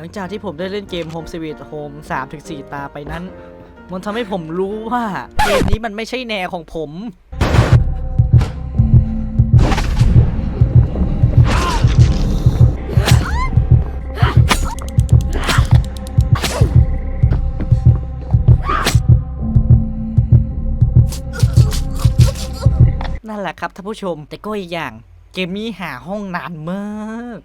หลังจากที่ผมได้เล่นเกม Home Sweet Home 3-4ตาไปนั้น มันทำให้ผมรู้ว่า เกมนี้มันไม่ใช่แนวของผม นั่นแหละครับท่านผู้ชม แต่ก็อีกอย่าง เกมนี้หาห้องนานมาก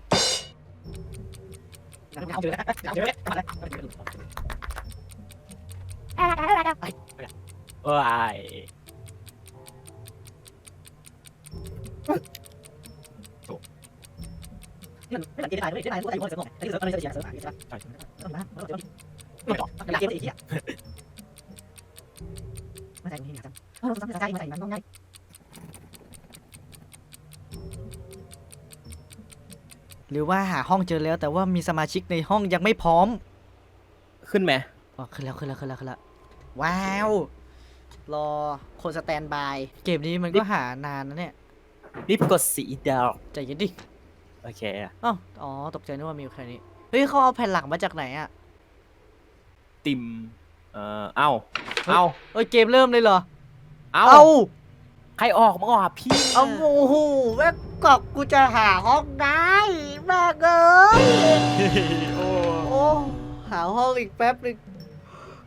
โอ้ หรือว่าหาห้องเจอแล้วแต่ว่ามีสมาชิกในห้องยังไม่พร้อมขึ้นไหมอ๋อขึ้นแล้วขึ้นแล้วขึ้นแล้วขึ้นแล้วว้าว รอคนสแตนบาย เกมนี้มันก็หานานนะเนี่ยรีบกดสีดาวใจเย็นดิโอเคอ้าวอ๋อตกใจนึกว่ามีแค่นี้เฮ้ยเขาเอาแผ่นหลังมาจากไหนอะติมเอ่อเอ้าเอ้าเอ้ยเกมเริ่มเลยเหรอเอ้าเอาใครออกมึงออกหาพี่ เอาโอ้โหแม่งกอกกูจะหาห้องได้ แม่งเอ้ยโอ้โอ้หาห้องอีกแป๊บหนึง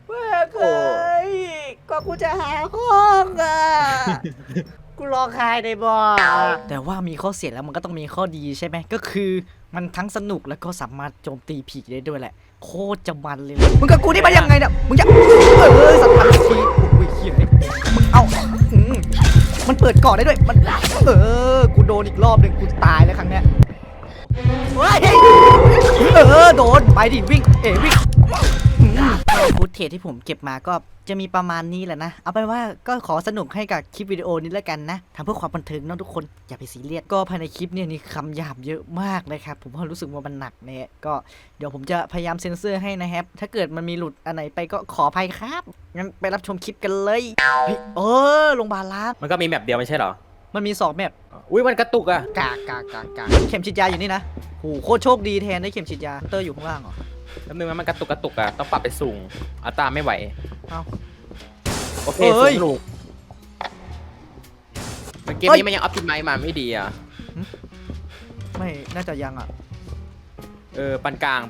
แม่งเอ้ยก็กูจะหาห้องอะ กูรอคายในบ่อแต่ว่ามีข้อเสียแล้วมันก็ต้องมีข้อดีใช่ไหมก็คือมันทั้งสนุกแล้วก็สามารถโจมตีผีได้ด้วยแหละ โคตรจะมันเลยมึงกับกูนี่มันยังไงเนี่ยมึงจะเออสัตว์พันทีโอ้ยเหี้ยมึงเอาอืมมันเปิดก่อนได้ด้วยมันเออกูโดนอีกรอบหนึ่งกูตายแล้วครั้งเนี้ย เฮ้ยเออโดนไปดิวิ่ง เอ๋วิ่งฟูดเทจที่ผมเก็บมาก็จะมีประมาณนี้แหละนะ เอาเป็นว่าก็ขอสนุกให้กับคลิปวิดีโอนี้แล้วกันนะทำเพื่อความบันเทิงเนอะทุกคน อย่าไปซีเรียส ก็ภายในคลิปเนี่ยนี่คำหยาบเยอะมากนะครับ ผมก็รู้สึกว่ามันหนักเนี่ยก็เดี๋ยวผมจะพยายามเซ็นเซอร์ให้นะครับ ถ้าเกิดมันมีหลุดอันไหนไปก็ขออภัยครับ งั้นไปรับชมคลิปกันเลยเฮ้ยเออโรงพยาบาลล้างมันก็มีแบบเดียวไม่ใช่เหรอ มันมีสองแบบอุ้ยมันกระตุกอะกากากากาเข็มฉีดยาอยู่นี่นะโหโคตรโชคดีแทนได้เข็มฉีดยาเตอร์อยู่ข้างล่างเหรอแล้วนึงมันกระตุกกระตุกอะต้องปรับไปสูงอัตราไม่ไหวเอ้า โอเคเอ้ยสูงลูกมันเกมเอ้ย นี้มันยังอัพติไมมาไม่ดีอะไม่น่าจะยังอะเออปานกลาง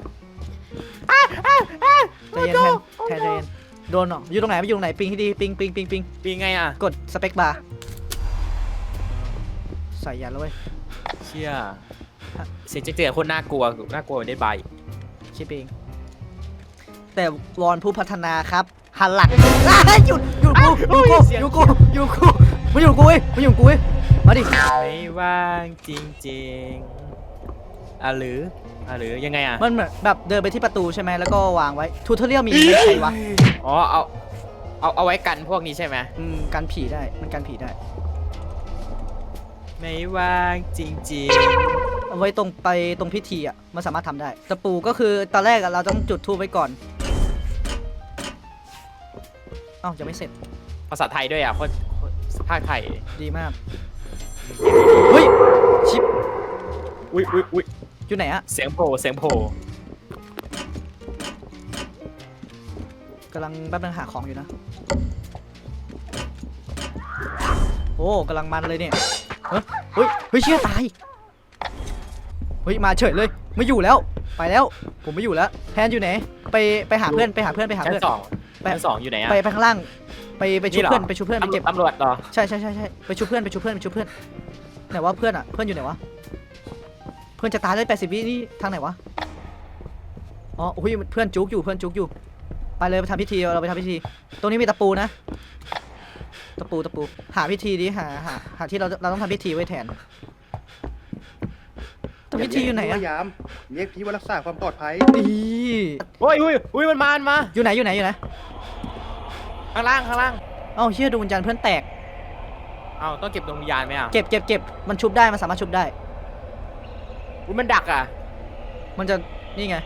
ใจเย็นแทนแทนใจเย็นโดนเหรออยู่ตรงไหนไม่อยู่ตรงไหนปิงให้ดีปิงปิงปิงปิงปีไงอะกดสเปคบาร์ ใส่ยันแล้วเว้ยเชี่ยเสียงเจ๊ๆโคตรน่ากลัวน่ากลัวได้ใบคิดเองแต่วอนผู้พัฒนาครับหันหลังอ้าหยุดหยุดกูหยุดกูหยุดกูหยุดกูมาอยู่กับกูเว้ยมาอยู่กับกูเว้ยมาดิไม่ว่างจริงๆอะหรืออะหรือยังไงอะมันเหมือนแบบเดินไปที่ประตูใช่ไหมแล้วก็วางไว้ทูทอเรียลมีไม่ใช่วะอ๋อเอาเอาเอาไว้กันพวกนี้ใช่ไหมอืมกันผีได้มันกันผีได้ ไม่ว่างจริงเอาไว้ตรงไปตรงพิธีอะมันสามารถทำได้ตะปูก็คือตอนแรกอะเราต้องจุดทูบไว้ก่อนเอ้ายังไม่เสร็จๆ ภาษาไทยด้วยอะโคตรโคตรภาคไทย ดีมากเฮ้ยชิปอุ้ยอุ้ยอุ้ยอยู่ไหนอะเสียงโผล่เสียงโผล่กำลังแป๊บนึงหาของอยู่นะ โอ้กำลังมันเลยเนี่ย เฮ้ยเฮ้ยเฮ้ยเชี่ยตายเฮ้ยมาเฉยเลยไม่อยู่แล้วไปแล้ว ผมไม่อยู่แล้วแทนอยู่ไหนไปไปหาเพื่อนไปหาเพื่อนไปหาชั้เพื่อนนสองไปชั้นสองอยู่ไหนอะไปไปข้างล่างไปไปชุบนี่เหรอเพื่อนไปชุบเพื่อนไปเก็บตำรวจเหรอใช่ใช่ใช่ใช่ไปชุบเพื่อนไปชุบเพื่อนไปชุบเพื่อนไหนวะเพื่อนอะเพื่อนอยู่ไหนวะเพื่อนจะตายเลยแปดสิบวินี่ทางไหนวะอ๋อโอ้ยเพื่อนจุกอยู่เพื่อนจุกอยู่ ไปเลยไปทำพิธีเราไปทำพิธี ตรงนี้มีตะปูนะ ตะปูตะปู หาพิธีดิหาหาหาที่เราเราต้องทำพิธีไว้แทนแต่พิธีอยู่ไหนพอะยายามเรียกพี่ว่ารักษาความปลอดภัยนี่โอ้ยอุ้ยอุ้ยมันมามันมาอยู่ไหนอยู่ไหนอยู่ไหนข้างล่างข้างล่างเอ้าเชี่ยดวงวิญญาณเพื่อนแตกเอาต้องเก็บดวงวิญญาณไหมอะเก็บเก็บเก็บมันชุบได้มันสามารถชุบได้อุ้ยมันดักอะ มันจะนี่ไง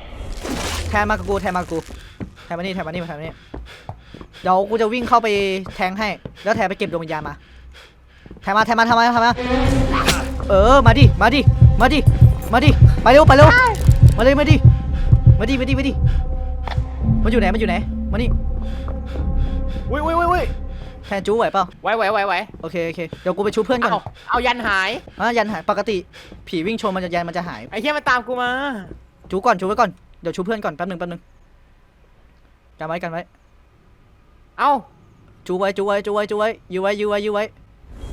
แทนมากับกูแทนมากับกูแทนมานี่แทนมานี่มาแทนมานี่ เดี๋ยวกูจะวิ่งเข้าไปแทงให้ แล้วแทนไปเก็บดวงวิญญาณมา แทนมาแทนมาทำมาทำมาเออ มาดิ มาดิ มาดิ มาดิ ไปเร็ว ไปเร็ว มาเลยมาดิมามาดิ มาดิ มาดิ มันอยู่ไหน มันอยู่ไหน มานี่อุ้ยอุ้ยอุ้ยอุ้ยแทนจูไหวเปล่าไหวไหวไหวไหวโอเค โอเค เดี๋ยวกูไปชูเพื่อนก่อนเอาเอายันหายอะยันหาย ปกติ ผีวิ่งชนมันจะยันมันจะหาย ไอ้เหี้ยมันตามกูมา จูก่อน จูไว้ก่อน เดี๋ยวชูเพื่อนก่อน แป๊บหนึงแป๊บหนึงกันไว้กันไว้ เอ้าจูไว้จูไว้จูไว้จูไว้ยื้อไว้ยื้อไว้ยื้อไว้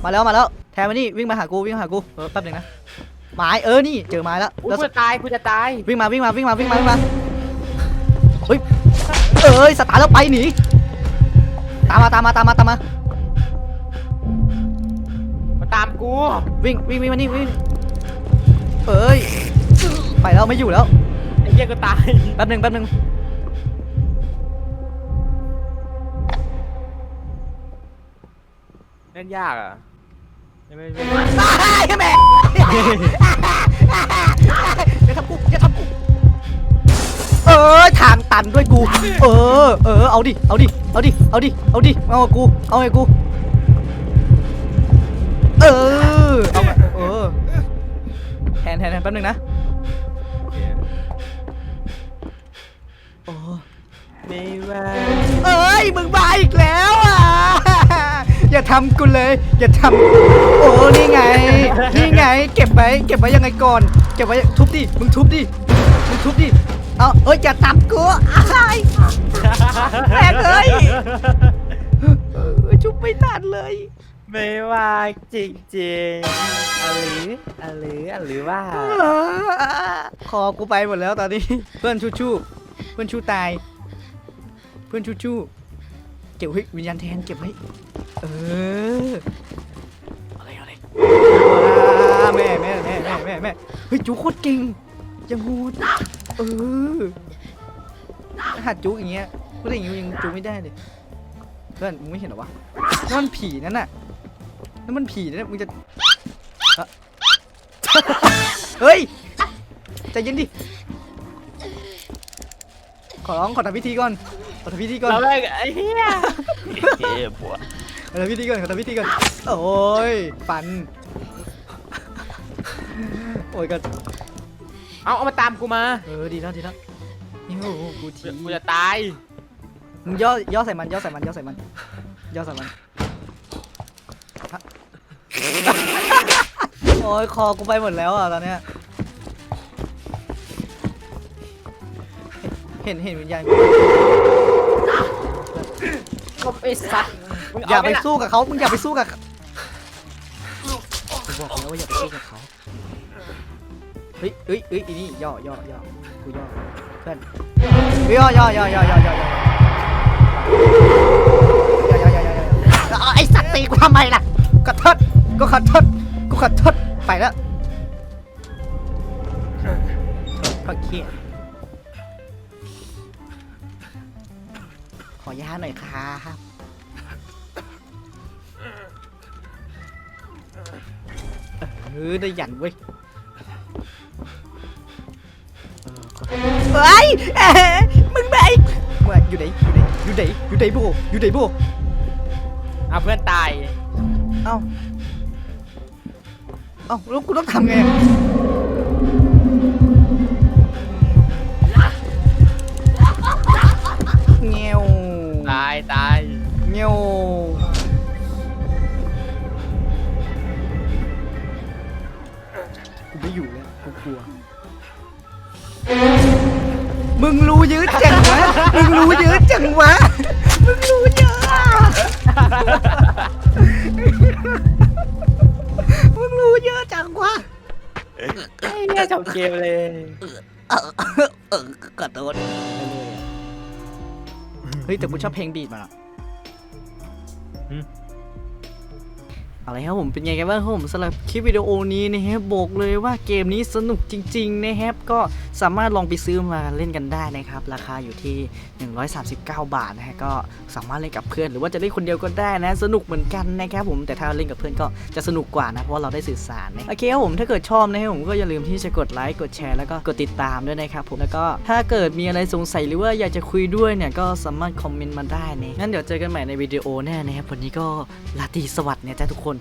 มาแล้วมาแล้ว แทนมานี่วิ่งมาหากูวิ่งมาหากูเออแป๊บหนึงนะไม้เออนี่เจอไม้แล้วอุ้ยแล้วกูจะตายกูจะตาย วิ่งมาวิ่งมาวิ่งมาวิ่งมาวิ่งมาเฮ้ยเอ้ยสตาร์ทแล้วไปหนีตามมาตามมาตามมาตามมามาตามกูวิ่งวิ่งวิ่งมานี่วิ่งเอ้ยไปแล้วไม่อยู่แล้วไอ้เหี้ยกูตาย แป๊บหนึงแป๊บหนึง ล่นยากอะไม่ไม่ไม่ตายแม่อย่าทำกูอย่าทำกูเออทางตันด้วยกู เออ เออ เอาดิ เอาดิ เอาดิ เอาดิ เอาดิ เอากับกูเอาไอ้กู เออ เอาเออแทนแทนแทนแป๊บนึงนะโอ้ไม่ว่าเอ้ย มึงมา ทำกูเลย อย่าทำโอ้นี่ไง นี่ไง เก็บไว้ เก็บไว้ยังไงก่อน เก็บไว้ ทุบดิ มึงทุบดิ มึงทุบดิ เอาเอ้ยอย่าตับกูอ้ายแม่งเอ้ยเออชุบไม่ทันเลย ไม่ว่าจริงจริงๆอะหรืออะหรืออะหรือว่าคอกูไปหมดแล้วตอนนี้ เพื่อนชูชูเพื่อนชูตาย เพื่อนชูชู เก็บไว้วิญญาณแทนเก็บไว้เอออาเลยเอาเลยว้าแม่แม่แม่แม่แม่แม่เฮ้ยจูโคตรเก่งยังโหดเออหัดจูอย่างเงี้ยพูดอย่างงี้ยังจูไม่ได้เลยเพื่อนมึงไม่เห็นหรอวะนั่นมันผีนั่นน่ะนั่นมันผีนั่นน่ะมึงจะเฮ้ยใจเย็นดิขอร้องขอทำพิธีก่อน ขอทำพิธีก่อนเราเลยไอ้เหี้ยเฮ้ยปวดขอทำพิธีก่อนขอทำพิธีก่อนโอ้ยฟันโอ้ยก็เอาเอามาตามกูมาเออดีแล้วดีแล้วนี่โอ้โหกูทีกูจะตายมึงย่อย่อใส่มันย่อใส่มันย่อใส่มันย่อใส่มันฮะโอ้ยคอกูไปหมดแล้วอะตอนเนี้ยเห็นเห็นวิญญาณกูก็ไอ้สัตว์มึงอย่าเไปสู้กับเขามึงอย่าไปสู้กับเขากูบอกแล้วว่าอย่าไปสู้กับเขาเฮ้ยเฮ้ยเฮ้ยอีนี่ย่อย่อย่อกูย่อเพื่อนย่อย่อย่อย่อย่อย่อย่อย่อย่อย่อย่อย่อย่อไอสัตว์ตีกูทำไมล่ะขอโทษกูขอโทษกูขอโทษไปแล้วก็เครียดขอยาหน่อยครับ เออได้หยันเว้ยเออขอโทษเฮ้ยเอ๊ะมึงไหนมึงอยู่ไหนอยู่ไหนอยู่ไหนอยู่ไหนโบอยู่ไหนโบเอาเพื่อนตาย เอ้าเอ้าแล้วกูต้องทำไง ยอะจังวะมึงรู้เยอะจังวะมึงรู้เยอะอะมึงรู้เยอะจังวะไอ้เหี้ยจบเกมเลยเออเออกระโดดเฮ้ยแต่กูชอบเพลงบีดมันอะเอาละครับผมเป็นไงกันบ้างครับผมสำหรับคลิปวิดีโอนี้นะครับบอกเลยว่าเกมนี้สนุกจริง ๆ นะครับก็ สามารถลองไปซื้อมาเล่นกันได้นะครับ ราคาอยู่ที่ 139 บาทนะฮะก็สามารถเล่นกับเพื่อน หรือว่าจะเล่นคนเดียวก็ได้นะ สนุกเหมือนกันนะครับผมแต่ถ้าเล่นกับเพื่อนก็จะสนุกกว่านะ เพราะเราได้สื่อสารนะโอเคครับผมถ้าเกิดชอบนะครับผมก็อย่าลืมที่จะกดไลค์กดแชร์แล้วก็กดติดตามด้วยนะครับผมแล้วก็ถ้าเกิดมีอะไรสงสัยหรือว่าอยากจะคุยด้วยเนี่ยก็สามารถคอมเมนต์มาได้นะงั้นเดี๋ยวเจอกันใหม่ในวิดีโอแน่นะครับวันนี้ก็ลาตีสวัสดิ์เนี่ยจ้าทุกคน